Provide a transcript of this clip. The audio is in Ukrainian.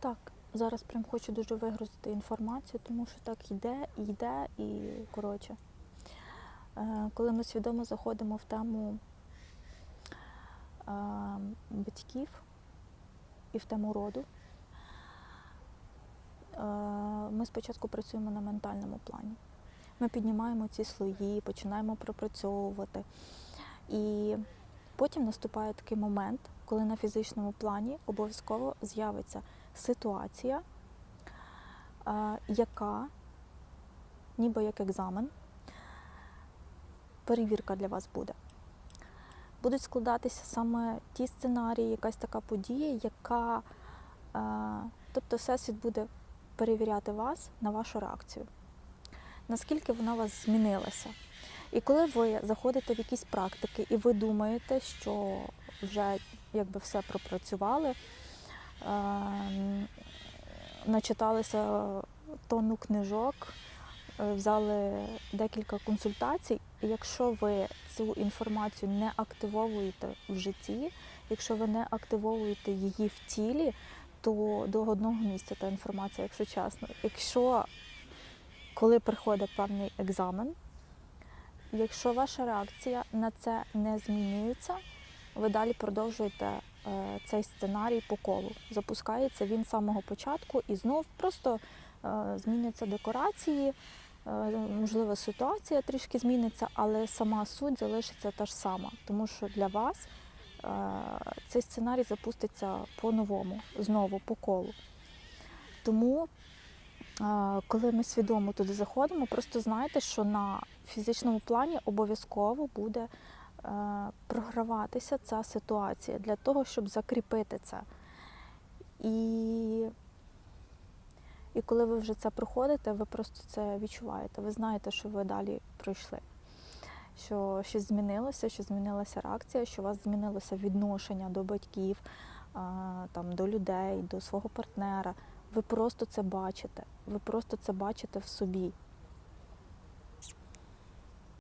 Так, зараз прям хочу дуже вигрузити інформацію, тому що так йде, йде, і коротше. Е, Коли ми свідомо заходимо в тему е, батьків і в тему роду, е, ми спочатку працюємо на ментальному плані. Ми піднімаємо ці слої, починаємо пропрацьовувати. І потім наступає такий момент, коли на фізичному плані обов'язково з'явиться ситуація, е, яка, ніби як екзамен, перевірка для вас буде. Будуть складатися саме ті сценарії, якась така подія, яка, е, тобто Всесвіт буде перевіряти вас на вашу реакцію, наскільки вона вас змінилася. І коли ви заходите в якісь практики і ви думаєте, що вже якби все пропрацювали, начиталися тонну книжок, е, взяли декілька консультацій. І якщо ви цю інформацію не активовуєте в житті, якщо ви не активовуєте її в тілі, то до одного місця та інформація, якщо чесно. Якщо коли приходить певний екзамен, якщо ваша реакція на це не змінюється, ви далі продовжуєте цей сценарій по колу. Запускається він з самого початку і знов просто е, зміняться декорації, е, можливо, ситуація трішки зміниться, але сама суть залишиться та ж сама, тому що для вас е, цей сценарій запуститься по-новому, знову по колу. Тому, е, коли ми свідомо туди заходимо, просто знайте, що на фізичному плані обов'язково буде е, програватися ця ситуація для того, щоб закріпити це. І, і коли ви вже це проходите, ви просто це відчуваєте. Ви знаєте, що ви далі пройшли. Що щось змінилося, що змінилася реакція, що у вас змінилося відношення до батьків, там, до людей, до свого партнера. Ви просто це бачите. Ви просто це бачите в собі.